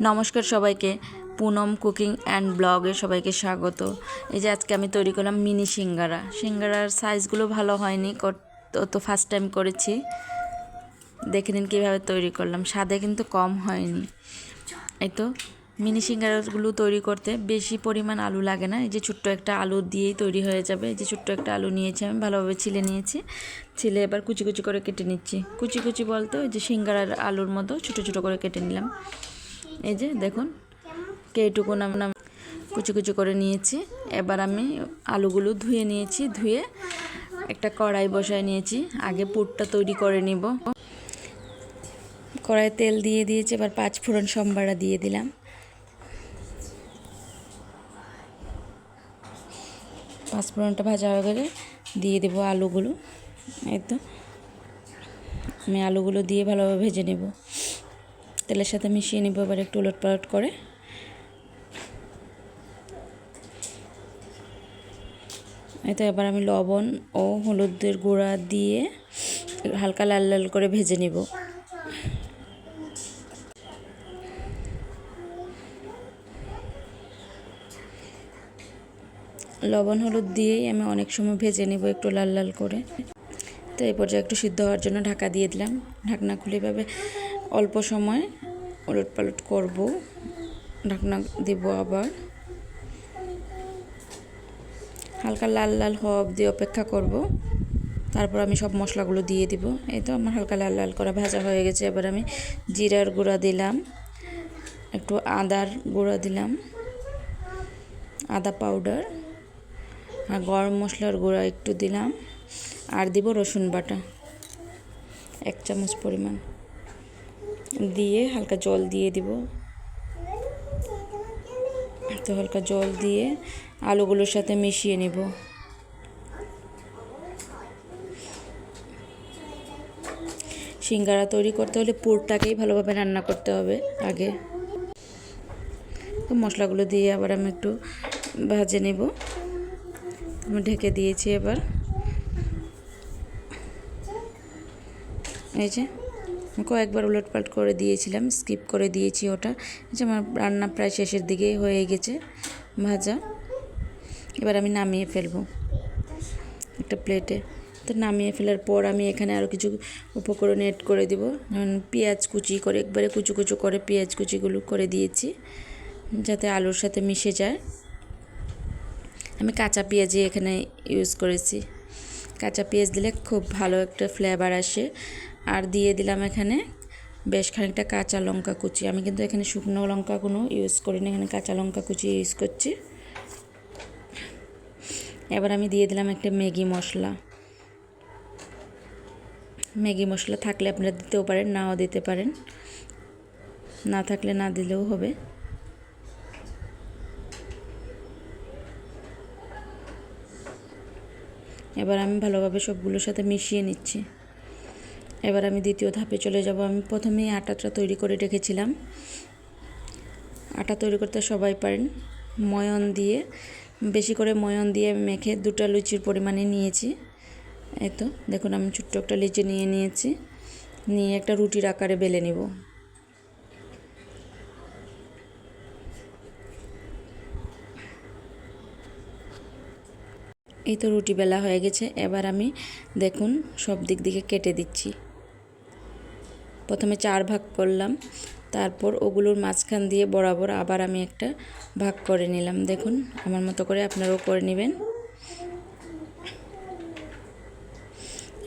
নমস্কার সবাইকে। Poonam cooking and ব্লগে সবাইকে স্বাগত। এই যে আজকে আমি তৈরি করলাম মিনি সিঙ্গারা। সিঙ্গারার সাইজগুলো ভালো হয়নি তো ফার্স্ট টাইম করেছি। দেখে নিন কীভাবে তৈরি করলাম। স্বাদে কিন্তু কম হয়নি। এই তো, মিনি সিঙ্গারাগুলো তৈরি করতে বেশি পরিমাণ আলু লাগে না। এই যে ছোট্ট একটা আলু দিয়েই তৈরি হয়ে যাবে। এই যে ছোট্ট একটা আলু নিয়েছি আমি, ভালোভাবে ছিলে নিয়েছি। ছিলে এবার কুচি কুচি করে কেটে নিচ্ছি। কুচি কুচি বলতে ওই যে সিঙ্গারার আলুর মতো ছোটো ছোটো করে কেটে নিলাম। এই যে দেখুন কেটুকু নাম নাম কুচি কুচি করে নিয়েছি। এবার আমি আলুগুলো ধুয়ে নিয়েছি, ধুয়ে একটা কড়াই বসায় নিয়েছি। আগে পুরটা তৈরি করে নিব। কড়াই তেল দিয়ে দিয়েছি, এবার পাঁচ ফোড়ন সম্বারা দিয়ে দিলাম। পাঁচ ফোড়নটা ভাজা হয়ে গেলে দিয়ে দেবো আলুগুলো। এই তো, আমি আলুগুলো দিয়ে ভালোভাবে ভেজে নেব। তেলের সাথে মিশিয়ে নিব, এবার একটু উলট পালট করে। এই তো এবার আমি লবণ ও হলুদের গুঁড়া দিয়ে হালকা লাল লাল করে ভেজে নিব। লবণ হলুদ দিয়েই আমি অনেক সময় ভেজে নিব একটু লাল লাল করে। তো এই পর্যায়ে একটু সিদ্ধ হওয়ার জন্য ঢাকা দিয়ে দিলাম। ঢাকনা খুলে এভাবে অল্প সময় ওলট পালট করব, ঢাকনা দিব আবার। হালকা লাল লাল হওয়া অবধি অপেক্ষা করব। তারপর আমি সব মশলাগুলো দিয়ে দিব। এই তো আমার হালকা লাল লাল করা ভাজা হয়ে গেছে। এবার আমি জিরার গুঁড়া দিলাম, একটু আদার গুঁড়া দিলাম, আদা পাউডার আর গরম মশলার গুঁড়া একটু দিলাম, আর দিব রসুন বাটা, এক চামচ পরিমাণ। দিয়ে হালকা জল দিয়ে দিব। তো হালকা জল দিয়ে আলুগুলোর সাথে মিশিয়ে নিব। সিঙ্গারা তৈরি করতে হলে পুরটাকেই ভালোভাবে রান্না করতে হবে আগে। তো মশলাগুলো দিয়ে আবার আমি একটু ভাজে নেব। আমি ঢেকে দিয়েছি এবার। এই যে কয়েকবার উলট পালট করে দিয়েছিলাম, স্কিপ করে দিয়েছি ওটা। যে আমার রান্না প্রায় শেষের দিকে হয়ে গেছে, ভাজা। এবার আমি নামিয়ে ফেলব একটা প্লেটে। তো নামিয়ে ফেলার পর আমি এখানে আরও কিছু উপকরণ এড করে দিব। যেমন পেঁয়াজ কুচি করে, একবারে কুচু কুচু করে পেঁয়াজ কুচিগুলো করে দিয়েছি, যাতে আলুর সাথে মিশে যায়। আমি কাঁচা পেঁয়াজই এখানে ইউজ করেছি। কাঁচা পেঁয়াজ দিলে খুব ভালো একটা ফ্লেভার আসে। আর দিয়ে দিলাম এখানে বেশ খানিকটা কাঁচা লঙ্কা কুচি। আমি কিন্তু এখানে শুকনো লঙ্কা কোনো ইউজ করি না এখানে কাঁচা লঙ্কা কুচি ইউজ করছি। এবার আমি দিয়ে দিলাম একটা ম্যাগি মশলা। ম্যাগি মশলা থাকলে আপনারা দিতেও পারেন, নাও দিতে পারেন। না থাকলে না দিলেও হবে। এবার আমি ভালোভাবে সবগুলোর সাথে মিশিয়ে নিচ্ছি। এবার আমি দ্বিতীয় ধাপে চলে যাব। আমি প্রথমেই আটাটা তৈরি করে রেখেছিলাম। আটা তৈরি করতে সবাই পারেন। ময়ন দিয়ে, বেশি করে ময়ন দিয়ে মেখে দুটা লুচির পরিমাণে নিয়েছি। এই তো, দেখুন আমি ছোট্ট একটা লিচি নিয়ে নিয়েছি। নিয়ে একটা রুটির আকারে বেলে নিব। এই তো রুটি বেলা হয়ে গেছে। এবার আমি, দেখুন, সব দিক দিকে কেটে দিচ্ছি। প্রথমে চার ভাগ করলাম, তারপর ওগুলোর মাঝখান দিয়ে বরাবর আবার আমি একটা ভাগ করে নিলাম। দেখুন, আমার মতো করে আপনারাও করে নেবেন।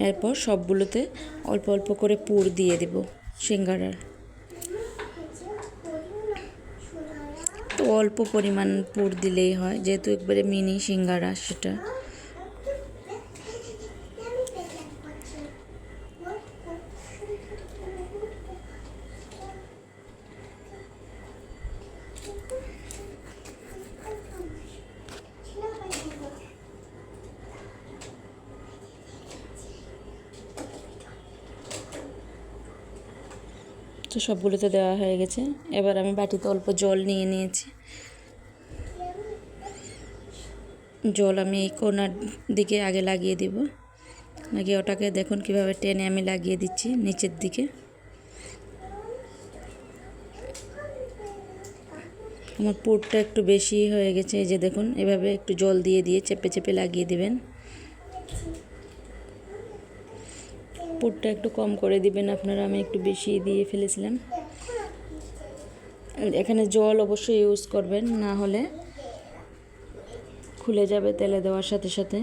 এরপর সবগুলোতে অল্প অল্প করে পুর দিয়ে দেব সিঙ্গারার। তো অল্প পরিমাণ পুর দিলেই হয়, যেহেতু একবারে মিনি সিঙ্গারা সেটা। তো সবগুলোতে দেওয়া হয়ে গেছে। এবার আমি বাটিতে অল্প জল নিয়ে নিয়েছি। জল আমি এই কোনার দিকে আগে লাগিয়ে দিব। লাগিয়ে ওটাকে দেখুন কীভাবে টেনে আমি লাগিয়ে দিচ্ছি নিচের দিকে। আমার পুরটা একটু বেশি হয়ে গেছে, এই যে দেখুন, এভাবে একটু জল দিয়ে দিয়ে চেপে চেপে লাগিয়ে দিবেন। পুরটা একটু কম করে দিবেন, আপনারা আমি একটু বেশি দিয়ে ফেলেছিলাম। এখানে জল অবশ্যই ইউজ করবেন, না হলে খুলে যাবে তেলে দেওয়ার সাথে সাথে।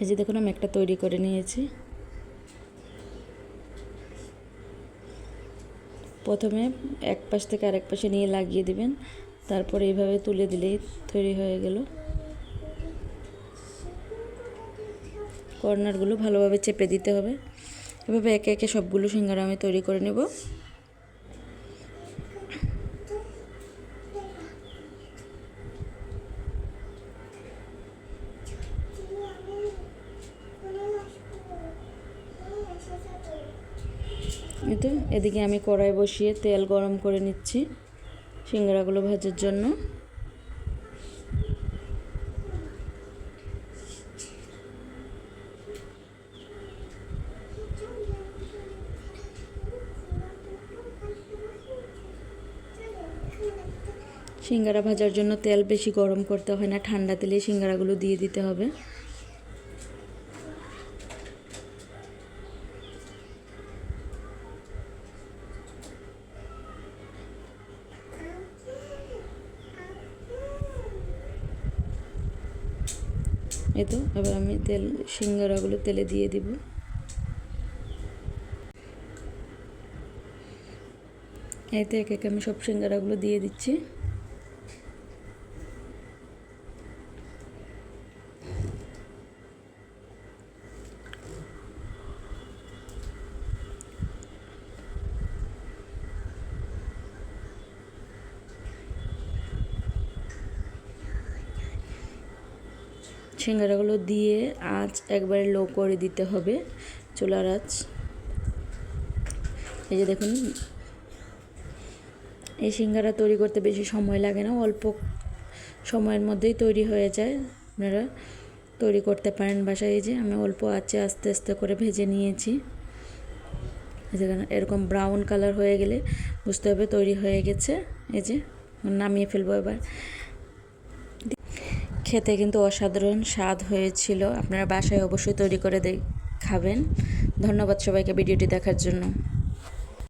এই যে দেখুন, আমি একটা তৈরি করে নিয়েছি। প্রথমে এক পাশ থেকে আরেক পাশে নিয়ে লাগিয়ে দিবেন। তারপরে এইভাবে তুলে দিলেই তৈরি হয়ে গেল। কর্নারগুলো ভালোভাবে চেপে দিতে হবে। এভাবে একে একে সবগুলো সিঙ্গারা আমি তৈরি করে নেব। তো এদিকে আমি কড়াই বসিয়ে তেল গরম করে নিচ্ছি সিঙ্গারাগুলো ভাজার জন্য। সিঙ্গারা ভাজার জন্য তেল বেশি গরম করতে হয় না, ঠান্ডা তেলে সিঙ্গারাগুলো দিয়ে দিতে হবে। এই তো এবার আমি তেল, সিঙ্গারাগুলো তেলে দিয়ে দিব। এতে এক এক আমি সব সিঙ্গারাগুলো দিয়ে দিচ্ছি। সিঙ্গারাগুলো দিয়ে আঁচ একবারে লো করে দিতে হবে চুলার আঁচ। এই যে দেখুন, এই সিঙ্গারা তৈরি করতে বেশি সময় লাগে না, অল্প সময়ের মধ্যেই তৈরি হয়ে যায়। আপনারা তৈরি করতে পারেন বাসায়, এই যে আমি অল্প আঁচে আস্তে আস্তে করে ভেজে নিয়েছি। যেখানে এরকম ব্রাউন কালার হয়ে গেলে বুঝতে হবে তৈরি হয়ে গেছে। এই যে, নামিয়ে ফেলব এবার। খেতে কিন্তু অসাধারণ স্বাদ হয়েছিল। আপনারা বাসায় অবশ্যই তৈরি করে খাবেন। ধন্যবাদ সবাইকে ভিডিওটি দেখার জন্য।